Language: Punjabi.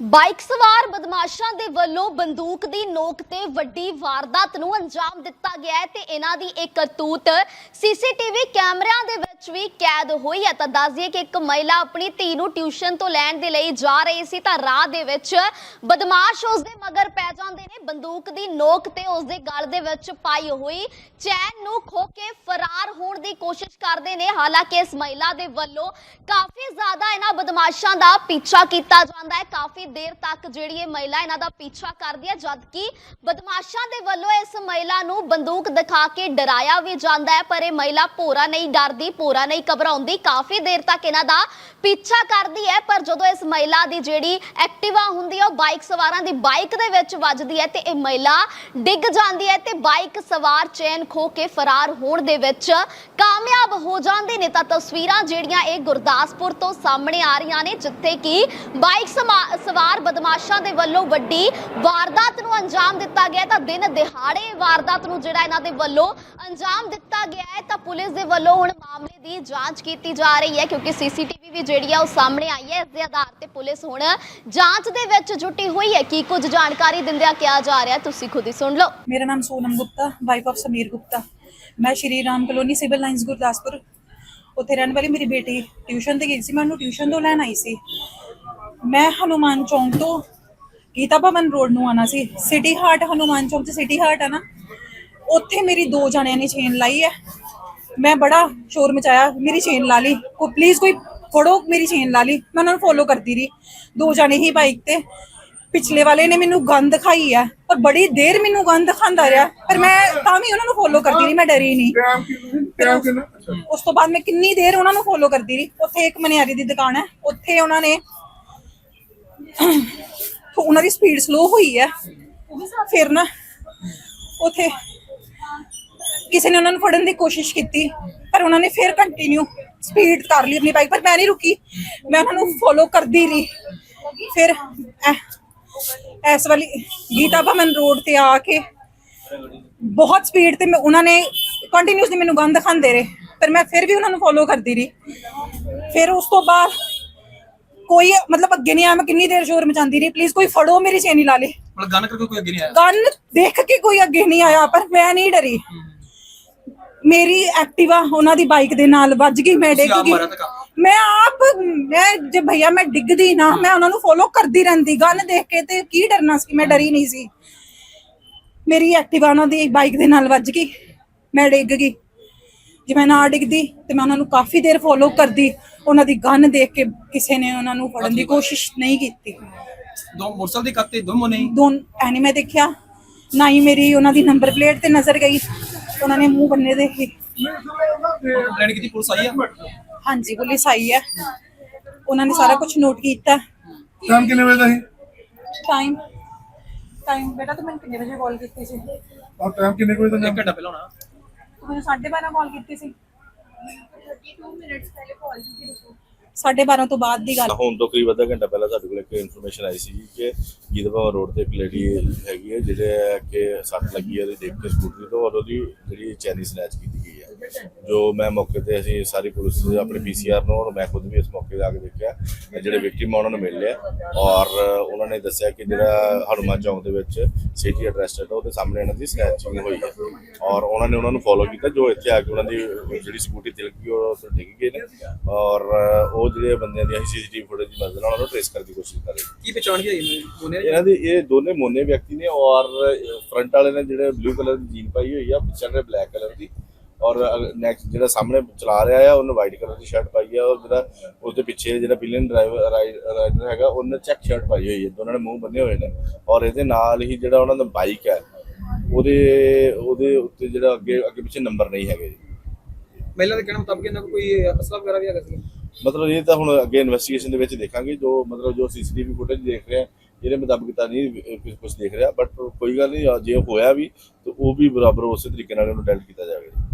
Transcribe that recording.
ਬਾਈਕ ਸਵਾਰ ਬਦਮਾਸ਼ਾਂ ਦੇ ਵੱਲੋਂ ਬੰਦੂਕ ਦੀ ਨੋਕ ਤੇ ਵੱਡੀ ਵਾਰਦਾਤ ਨੂੰ ਅੰਜਾਮ ਦਿੱਤਾ ਗਿਆ ਹੈ ਤੇ ਇਹਨਾਂ ਦੀ ਇਹ ਕਰਤੂਤ ਸੀਸੀਟੀਵੀ ਕੈਮਰਿਆਂ ਦੇ ਵਿੱਚ ਵੀ ਕੈਦ ਹੋਈ ਹੈ। ਤਾਂ ਦੱਸ ਦਈਏ ਕਿ ਇੱਕ ਮਹਿਲਾ ਆਪਣੀ ਧੀ ਨੂੰ ਟਿਊਸ਼ਨ ਤੋਂ ਲੈਣ ਦੇ ਲਈ ਜਾ ਰਹੀ ਸੀ ਤਾਂ ਰਾਹ ਦੇ ਵਿੱਚ ਬਦਮਾਸ਼ ਉਸ ਦੇ ਮਗਰ ਪੈ ਜਾਂਦੇ ਨੇ। ਬੰਦੂਕ ਦੀ ਨੋਕ ਤੇ ਉਸ ਦੇ ਗਲ ਦੇ ਵਿੱਚ ਪਾਈ ਹੋਈ ਚੈਨ ਨੂੰ ਖੋ ਕੇ ਫਰਾਰ ਹੋਣ ਦੀ ਕੋਸ਼ਿਸ਼ ਕਰਦੇ ਨੇ। ਹਾਲਾਂਕਿ ਇਸ ਮਹਿਲਾ ਦੇ ਵੱਲੋਂ ਕਾਫੀ ਜ਼ਿਆਦਾ ਇਹਨਾਂ ਬਦਮਾਸ਼ਾਂ ਦਾ ਪਿੱਛਾ ਕੀਤਾ ਜਾਂਦਾ ਹੈ। ਕਾਫੀ ਦੇਰ ਤੱਕ ਜਿਹੜੀ ਇਹ ਮਹਿਲਾ ਇਹਨਾਂ ਦਾ ਪਿੱਛਾ ਕਰਦੀ ਹੈ ਜਦਕਿ ਬਦਮਾਸ਼ਾਂ ਦੇ ਵੱਲੋਂ ਇਸ ਮਹਿਲਾ ਨੂੰ ਬੰਦੂਕ ਦਿਖਾ ਕੇ ਡਰਾਇਆ ਵੀ ਜਾਂਦਾ ਹੈ, ਪਰ ਇਹ ਮਹਿਲਾ ਭੋਰਾ ਨਹੀਂ ਡਰਦੀ ਭੋਰਾ ਨਹੀਂ ਘਬਰਾਉਂਦੀ, ਕਾਫੀ ਦੇਰ ਤੱਕ ਇਹਨਾਂ ਦਾ ਪਿੱਛਾ ਕਰਦੀ ਹੈ, ਪਰ ਜਦੋਂ ਇਸ ਮਹਿਲਾ ਦੀ ਜਿਹੜੀ ਐਕਟਿਵਾ ਹੁੰਦੀ ਹੈ ਉਹ ਬਾਈਕ ਸਵਾਰਾਂ ਦੀ ਬਾਈਕ ਦੇ ਵਿੱਚ ਵੱਜਦੀ ਹੈ ਤੇ ਇਹ ਮਹਿਲਾ ਡਿੱਗ ਜਾਂਦੀ ਹੈ ਤੇ ਬਾਈਕ ਸਵਾਰ ਚੈਨ ਖੋ ਕੇ ਫਰਾਰ ਹੋਣ ਦੇ ਵਿੱਚ ਕਾਮਯਾਬ ਹੋ ਜਾਂਦੇ ਨੇ। ਤਾਂ ਤਸਵੀਰਾਂ ਜਿਹੜੀਆਂ ਇਹ ਗੁਰਦਾਸਪੁਰ ਤੋਂ ਸਾਹਮਣੇ ਆ ਰਹੀਆਂ ਨੇ, ਜਿੱਥੇ ਕਿ ਬਾਈਕ ਸਮਾ- ਸਵਾਰ ਬਦਮਾਸ਼ਾਂ ਦੇ ਵੱਲੋਂ ਵੱਡੀ ਵਾਰਦਾਤ ਨੂੰ ਅੰਜਾਮ ਦਿੱਤਾ ਗਿਆ ਤਾਂ ਦਿਨ ਦਿਹਾੜੇ ਵਾਰਦਾਤ ਨੂੰ ਜਿਹੜਾ ਇਹਨਾਂ ਦੇ ਵੱਲੋਂ ਅੰਜਾਮ ਦਿੱਤਾ ਗਿਆ ਹੈ, ਤਾਂ ਪੁਲਿਸ ਦੇ ਵੱਲੋਂ ਹੁਣ ਮਾਮਲੇ ਦੀ ਜਾਂਚ ਕੀਤੀ ਜਾ ਰਹੀ ਹੈ, ਕਿਉਂਕਿ ਸੀਸੀਟੀਵੀ ਵੀ ਜਿਹੜੀ ਆ ਉਹ ਸਾਹਮਣੇ ਆਈ ਹੈ। ਇਸ ਦੇ ਆਧਾਰ ਤੇ ਪੁਲਿਸ ਹੁਣ ਜਾਂਚ ਦੇ ਵਿੱਚ ਜੁਟੀ ਹੋਈ ਹੈ। ਕੀ ਕੁਝ ਜਾਣਕਾਰੀ ਦਿੰਦਿਆਂ ਕਿਹਾ ਜਾ ਰਿਹਾ, ਤੁਸੀਂ ਖੁਦ ਹੀ ਸੁਣ ਲਓ। ਮੇਰਾ ਨਾਮ ਸੋਨਮ ਗੁਪਤਾ ਵਾਈਫ ਆਫ ਸਮੀਰ ਗੁਪਤਾ। ਮੈਂ Shri Ram colony civil lines Gurdaspur. ਉੱਥੇ ਰਹਿਣ ਵਾਲੀ ਮੇਰੀ ਬੇਟੀ ਟਿਊਸ਼ਨ ਤੇ ਗਈ ਸੀ। ਮੈਂ ਉਹਨੂੰ ਟਿਊਸ਼ਨ ਤੋਂ ਲੈਣ ਆਈ ਸੀ। ਮੈਂ ਹਨੂਮਾਨ ਚੌਂਕ ਤੋਂ ਗੀਤਾ ਭਵਨ ਰੋਡ ਨੂੰ ਆਣਾ ਸੀ। ਸਿਟੀ ਹਾਰਟ ਹਨੂਮਾਨ ਚੌਂਕ 'ਚ ਸਿਟੀ ਹਾਰਟ ਆ ਨਾ। ਉੱਥੇ ਮੇਰੀ ਦੋ ਜਣਿਆਂ ਨੇ ਚੇਨ ਲਾਈ ਹੈ। ਮੈਂ ਬੜਾ ਸ਼ੋਰ ਮਚਾਇਆ ਮੇਰੀ ਚੇਨ ਲਾ ਲਈ। ਕੋ ਪਲੀਜ਼ ਕੋਈ ਫੜੋ ਮੇਰੀ ਚੇਨ ਲਾ ਲਈ। ਮੈਂ ਉਹਨਾਂ ਨੂੰ ਫੋਲੋ ਕਰਦੀ ਰਹੀ। ਦੋ ਜਣੇ ਹੀ ਬਾਈਕ ਤੇ। ਪਿਛਲੇ ਵਾਲੇ ਨੇ ਮੈਨੂੰ ਗੰਦ ਖਾਈ ਹੈ ਪਰ ਬੜੀ ਦੇਰ ਮੈਨੂੰ ਗੰਦ ਖਾਂਦਾ ਰਿਹਾ। ਪਰ ਮੈਂ ਤਾਂ ਵੀ ਉਹਨਾਂ ਨੂੰ ਫੋਲੋ ਕਰਦੀ ਰਹੀ ਮੈਂ ਡਰੀ ਨਹੀਂ। ਉਸ ਤੋਂ ਬਾਅਦ ਮੈਂ ਕਿੰਨੀ ਦੇਰ ਉਹਨਾਂ ਨੂੰ ਫੋਲੋ ਕਰਦੀ ਰਹੀ। ਉੱਥੇ ਇੱਕ ਮਨਿਆਰੀ ਦੀ ਦੁਕਾਨ ਹੈ। ਉੱਥੇ ਉਹਨਾਂ ਨੇ ਉਹਨਾਂ ਦੀ ਸਪੀਡ ਸਲੋ ਹੋਈ ਹੈ ਫਿਰ ਨਾ ਉੱਥੇ ਕਿਸੇ ਨੇ ਉਹਨਾਂ ਨੂੰ ਫੜਨ ਦੀ ਕੋਸ਼ਿਸ਼ ਕੀਤੀ, ਪਰ ਉਹਨਾਂ ਨੇ ਫਿਰ ਕੰਟੀਨਿਊ ਸਪੀਡ ਕਰ ਲਈ ਆਪਣੀ ਬਾਈਕ ਪਰ ਮੈਂ ਨਹੀਂ ਰੁਕੀ। ਮੈਂ ਉਹਨਾਂ ਨੂੰ ਫੋਲੋ ਕਰਦੀ ਰਹੀ। ਫਿਰ ਐ- ਇਸ ਵਾਲੀ ਗੀਤਾ ਭਵਨ ਰੋਡ ਤੇ ਆ ਕੇ ਬਹੁਤ ਸਪੀਡ ਤੇ ਮੈਂ, ਉਹਨਾਂ ਨੇ ਕੰਟੀਨਿਊਸਲੀ ਮੈਨੂੰ ਗੰਦ ਖਾਂਦੇ ਰਹੇ, ਪਰ ਮੈਂ ਫਿਰ ਵੀ ਉਹਨਾਂ ਨੂੰ ਫੋਲੋ ਕਰਦੀ ਰਹੀ। ਫਿਰ ਉਸ ਤੋਂ ਬਾਅਦ ਕੋਈ ਮਤਲਬ ਅੱਗੇ ਨਹੀਂ ਆਇਆ ਮੈਂ ਕਿੰਨੀ ਦੇਰ ਸ਼ੋਰ ਮਚਾਉਂਦੀ ਰਹੀ। ਪਲੀਜ਼ ਕੋਈ ਫੜੋ ਮੇਰੀ ਚੇਨੀ ਲਾ ਲੇ। ਮਤਲਬ ਗਨ ਕਰਕੇ ਕੋਈ ਅੱਗੇ ਨਹੀਂ ਆਇਆ? ਗਨ ਦੇਖ ਕੇ ਕੋਈ ਅੱਗੇ ਨਹੀਂ ਆਇਆ ਪਰ ਮੈਂ ਨਹੀਂ ਡਰੀ। ਮੇਰੀ ਐਕਟਿਵਾ ਉਹਨਾਂ ਦੀ ਬਾਈਕ ਦੇ ਨਾਲ ਵੱਜ ਗਈ ਮੈਂ ਡਿੱਗ ਗਈ? ਮੈਂ ਆਪ ਮੈਂ ਜੇ ਭਈਆ ਮੈਂ ਡਿੱਗਦੀ ਨਾ ਮੈਂ ਉਹਨਾਂ ਨੂੰ ਫੋਲੋ ਕਰਦੀ ਰਹਿੰਦੀ। ਗਨ ਦੇਖ ਕੇ ਤੇ ਕੀ ਡਰਨਾ ਸੀ ਮੈਂ ਡਰੀ ਨਹੀਂ ਸੀ। ਮੇਰੀ ਐਕਟਿਵਾ ਉਹਨਾਂ ਦੀ ਬਾਈਕ ਦੇ ਨਾਲ ਵੱਜ ਗਈ ਮੈਂ ਡਿੱਗ ਗਈ। ਜੇ ਮੈਂ ਨਾ ਡਿੱਗਦੀ ਤੇ ਮੈਂ ਉਹਨਾਂ ਨੂੰ ਕਾਫੀ ਦੇਰ ਫੋਲੋ ਕਰਦੀ ਉਹਨਾਂ ਦੀ ਗਨ ਦੇਖ ਕੇ ਕਿਸੇ ਨੇ ਉਹਨਾਂ ਨੂੰ ਫੜਨ ਦੀ ਕੋਸ਼ਿਸ਼ ਨਹੀਂ ਕੀਤੀ। ਦੋ ਮੋਟਰਸਾਈਕਲ ਦੇ ਕੱਤੇ ਦੋ ਮੋਨੇ ਦੋਨ ਐਨੀ ਮੈਂ ਦੇਖਿਆ ਨਾ ਹੀ ਮੇਰੀ ਉਹਨਾਂ ਦੀ ਨੰਬਰ ਪਲੇਟ ਤੇ ਨਜ਼ਰ ਗਈ ਉਹਨਾਂ ਨੇ ਮੂੰਹ ਬੰਨੇ ਦੇ ਸੀ ਲੈਣ ਕੀਤੀ ਪੁਲਿਸ ਆਈ ਆ? ਹਾਂਜੀ ਪੁਲਿਸ ਆਈ ਹੈ ਉਹਨਾਂ ਨੇ ਸਾਰਾ ਕੁਝ ਨੋਟ ਕੀਤਾ। ਟਾਈਮ ਕਿੰਨੇ ਵਜੇ ਦਾ ਸੀ? ਟਾਈਮ ਟਾਈਮ ਬੇਟਾ ਤੂੰ ਮੈਨੂੰ ਕਿੰਨੇ ਵਜੇ ਕਾਲ ਕੀਤੀ ਸੀ? ਔਰ ਟਾਈਮ ਕਿੰਨੇ ਕੁ ਵਜੇ ਦਾ ਇੱਕ ਘੰਟਾ ਪਹਿਲਾਂ ਹੋਣਾ। ਮੈਨੂੰ 12:30 ਕਾਲ ਕੀਤੀ ਸੀ। 32 ਮਿੰਟਸ ਪਹਿਲੇ ਕਾਲ ਕੀਤੀ 12:30 ਤੋਂ ਬਾਅਦ ਦੀ ਗੱਲ। ਹੁਣ ਤੋਂ ਕਰੀਬ ਅੱਧਾ ਘੰਟਾ ਪਹਿਲਾਂ ਸਾਡੇ ਕੋਲ ਇੱਕ ਇਨਫੋਰਮੇਸ਼ਨ ਆਈ ਸੀ ਕਿ ਗੀਤਵਾ ਰੋਡ ਤੇ ਇੱਕ ਲੇਡੀ ਹੈਗੀ ਹੈ ਜਿਹੜੇ ਕਿ ਸੱਟ ਲੱਗੀ ਹੈ, ਉਹਦੀ ਦੇਖ ਕੇ ਸਕੂਟਰੀ ਤੋਂ ਔਰ ਉਹਦੀ ਜਿਹੜੀ ਚੈਨੀ ਸਨੈਚ ਕੀਤੀ ਗਈ ਹੈ। ਜੋ ਮੈਂ ਮੌਕੇ ਤੇ ਅਸੀਂ ਸਾਰੀ ਪੁਲਿਸ ਆਪਣੇ ਪੀਸੀਆਰ ਨੂੰ ਔਰ ਮੈਂ ਖੁਦ ਵੀ ਇਸ ਮੌਕੇ ਤੇ ਆ ਕੇ ਦੇਖਿਆ। ਜਿਹੜੇ ਵਿਕਟਿਮ ਆ, ਉਹਨਾਂ ਨੂੰ ਮਿਲ ਲਿਆ ਔਰ ਉਹਨਾਂ ਨੇ ਦੱਸਿਆ ਕਿ ਜਿਹੜਾ ਹਨੂੰਮਾਨ ਚੌਂਕ ਦੇ ਵਿੱਚ ਸਿਟੀ ਐਡਰੈਸ ਹੈ ਉਹਦੇ ਸਾਹਮਣੇ ਇਹਨਾਂ ਦੀ ਸਨੈਚਿੰਗ ਹੋਈ ਹੈ। ਔਰ ਉਹਨਾਂ ਨੇ ਉਹਨਾਂ ਨੂੰ ਫੋਲੋ ਕੀਤਾ, ਜੋ ਇੱਥੇ ਆ ਕੇ ਉਹਨਾਂ ਦੀ ਜਿਹੜੀ ਸਕੂਟੀ ਤਿਲਕ ਗਈ, ਉਹ ਡਿੱਗ ਗਏ ਨੇ। ਔਰ ਉਹ ਜਿਹੜੇ ਬੰਦਿਆਂ ਦੀ ਅਸੀਂ ਸੀਸੀਟੀਵੀ ਫੁਟੇਜ ਦੀ ਮਦਦ ਨਾਲ ਉਹਨਾਂ ਨੂੰ ਟ੍ਰੇਸ ਕਰਨ ਦੀ ਕੋਸ਼ਿਸ਼ ਕਰ ਰਹੇ ਹਾਂ। ਕੀ ਪਛਾਣ ਗਈ ਇਹ ਮੋਨੇ ਇਹਨਾਂ ਦੇ ਇਹ ਦੋਨੇ ਮੋਨੇ ਵਿਅਕਤੀ ਨੇ ਔਰ ਫਰੰਟ ਵਾਲੇ ਨੇ ਜਿਹੜੇ ਬਲੂ ਕਲਰ ਦੀ ਜੀਨ ਪਾਈ ਹੋਈ ਆ ਪਿੱਛੇ ਨੇ ਬਲੈਕ ਕਲਰ ਦੀ ਔਰ ਨੈਕਸਟ ਜਿਹੜਾ ਸਾਹਮਣੇ ਚਲਾ ਰਿਹਾ ਆ ਉਹਨੇ ਵਾਈਟ ਕਲਰ ਦੀ ਸ਼ਰਟ ਪਾਈ ਆ ਔਰ ਜਿਹੜਾ ਉਹਦੇ ਪਿੱਛੇ ਜਿਹੜਾ ਪਿਲੀਅਨ ਡਰਾਈਵਰ ਰਾਈਡਰ ਹੈਗਾ ਉਹਨੇ ਚੈੱਕ ਸ਼ਰਟ ਪਾਈ ਹੋਈ ਹੈ ਦੋਨਾਂ ਨੇ ਮੂੰਹ ਬੰਨੇ ਹੋਏ ਨੇ ਔਰ ਇਹਦੇ ਨਾਲ ਹੀ ਜਿਹੜਾ ਉਹਨਾਂ ਦਾ ਬਾਈਕ ਹੈ ਉਹਦੇ ਉਹਦੇ ਉੱਤੇ ਜਿਹੜਾ ਅੱਗੇ ਅੱਗੇ ਪਿੱਛੇ ਨੰਬਰ ਨਹੀਂ ਹੈਗੇ ਜੀ। ਮਹਿਲਾ ਦੇ ਕਹਿਣ ਮੁਤਾਬਕ ਇਹਨਾਂ ਕੋਲ ਕੋਈ ਅਸਲਾ ਵਗੈਰਾ ਵੀ ਹੈਗਾ ਸੀ ਮਤਲਬ ਇਹ ਤਾਂ ਹੁਣ ਅੱਗੇ ਇਨਵੈਸਟੀਗੇਸ਼ਨ ਦੇ ਵਿੱਚ ਦੇਖਾਂਗੇ, ਜੋ ਮਤਲਬ ਜੋ ਸੀਸੀਟੀਵੀ ਫੁਟੇਜ ਦੇਖ ਰਹੇ ਆ ਇਹਦੇ ਮੁਤਾਬਕ ਤਾਂ ਨਹੀਂ ਕੁਝ ਕੁਝ ਦੇਖ ਰਿਹਾ ਬਟ ਕੋਈ ਗੱਲ ਨਹੀਂ, ਜੇ ਹੋਇਆ ਵੀ, ਤਾਂ ਉਹ ਵੀ ਬਰਾਬਰ ਉਸੇ ਤਰੀਕੇ ਨਾਲ ਉਹਨੂੰ ਡੈਲ ਕੀਤਾ ਜਾਵੇਗਾ।